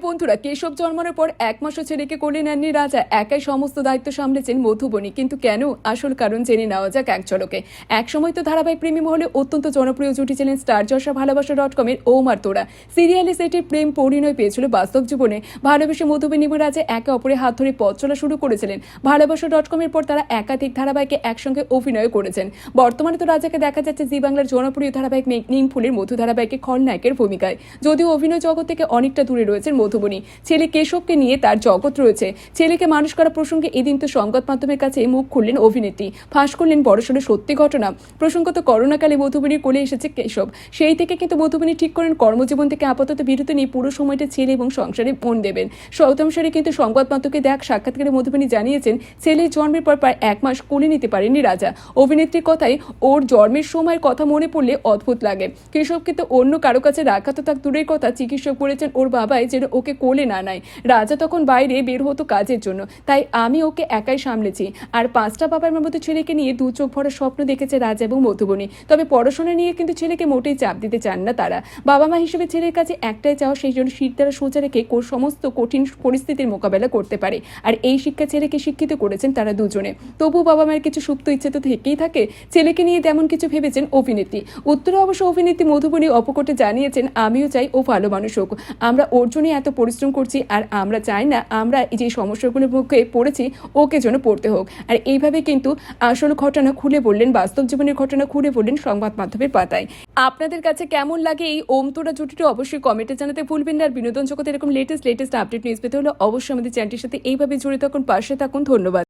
বন্ধুরা, কেশব জন্মানোর পর এক মাসও ছেলেকে কোলে নেননি রাজা। একাই সমস্ত দায়িত্ব সামলেছেন মধুবনী। কিন্তু কেন? আসল কারণ জেনে নেওয়া যাক এক ঝলকে। একসময় তো ধারাবাহিক প্রেমী মহলে অত্যন্ত জনপ্রিয় জুটি ছিলেন স্টার জশা ভালোবাসা ডট কমের ওম আর তোরা। সিরিয়ালে সেটির প্রেম পরিণয় পেয়েছিল বাস্তব জীবনে। ভালোবেসে মধুবনী রাজা একে অপরের হাত ধরে পথ চলা শুরু করেছিলেন। ভালোবাসা ডট কমের পর তারা একাধিক ধারাবাহিকে একসঙ্গে অভিনয় করেছেন। বর্তমানে তো রাজাকে দেখা যাচ্ছে জি বাংলার জনপ্রিয় ধারাবাহিক নিমফুলের মধু ধারাবাহিকে খলনায়কের ভূমিকায়। যদিও অভিনয় জগৎ থেকে অনেকটা দূরে রয়েছেন মধুবনী। ছেলে কেশবকে নিয়ে তার জগৎ রয়েছে। ছেলেকে মানুষ করা প্রসঙ্গে এদিন তো সংবাদ মাধ্যমের কাছে মুখ খুললেন অভিনেত্রী। ফাঁস করলেন বড়সড় সত্যি ঘটনা। প্রসঙ্গত করোনাকালে মধুবনীর কোলে এসেছে কেশব। সেই থেকে কিন্তু মধুবনী ঠিক করেন কর্মজীবন থেকে আপাতত বিরতি নিয়ে পুরো সময়টা ছেলে এবং সংসারে মন দেবেন। শতাংশরে কিন্তু সংবাদ মাধ্যমকে দেখ সাক্ষাৎকারে মধুবনী জানিয়েছেন, ছেলের জন্মের পর প্রায় এক মাস কোলে নিতে পারেনি রাজা। অভিনেত্রীর কথায় ওর জন্মের সময়ের কথা মনে পড়লে অদ্ভুত লাগে। কেশবকে তো অন্য কারও কাছে রাখা তো তার দূরের কথা। চিকিৎসক বলেছেন, ওর বাবাই যেন ওকে কোলে না নেয়। রাজা তখন বাইরে বের হতো কাজের জন্য। তাই আমি ওকে একাই সামলেছি। আর পাঁচটা বাবার মতো ছেলেকে নিয়ে দু চোখ ভরা স্বপ্ন দেখেছে রাজা এবং মধুবনী। তবে পড়াশোনা নিয়ে কিন্তু ছেলেকে মোটেই চাপ দিতে চান না তারা। বাবা মা হিসেবে ছেলের কাছে একটাই চাওয়া, সেই জন্য শীত দ্বারা সোজা রেখে সমস্ত কঠিন পরিস্থিতির মোকাবেলা করতে পারে। আর এই শিক্ষা ছেলেকে শিক্ষিত করেছেন তারা দুজনে। তবু বাবা মায়ের কিছু সুপ্ত ইচ্ছে তো থেকেই থাকে। ছেলেকে নিয়ে তেমন কিছু ভেবেছেন অভিনেত্রী। উত্তরে অবশ্য অভিনেত্রী মধুবনী অপকটে জানিয়েছেন, আমিও চাই ও ভালো মানুষ হোক। আমরা ওর জন্যই এত পরিশ্রম করছি আর আমরা চাই না আমরা এই যে সমস্যাগুলোর মুখে পড়েছি, ওকে যেন পড়তে হোক। আর এইভাবে কিন্তু আসল ঘটনা খুলে বললেন, বাস্তব জীবনের ঘটনা খুলে বললেন সংবাদ মাধ্যমের পাতায়। আপনাদের কাছে কেমন লাগে এই ওমতোরা জুটিটি অবশ্যই কমেন্টে জানাতে ভুলবেন না। আর বিনোদন জগতে এরকম লেটেস্ট লেটেস্ট আপডেট নিউজ পেতে হলে অবশ্যই আমাদের চ্যানেলটির সাথে এইভাবে জড়িত থাকুন, পাশে থাকুন। ধন্যবাদ।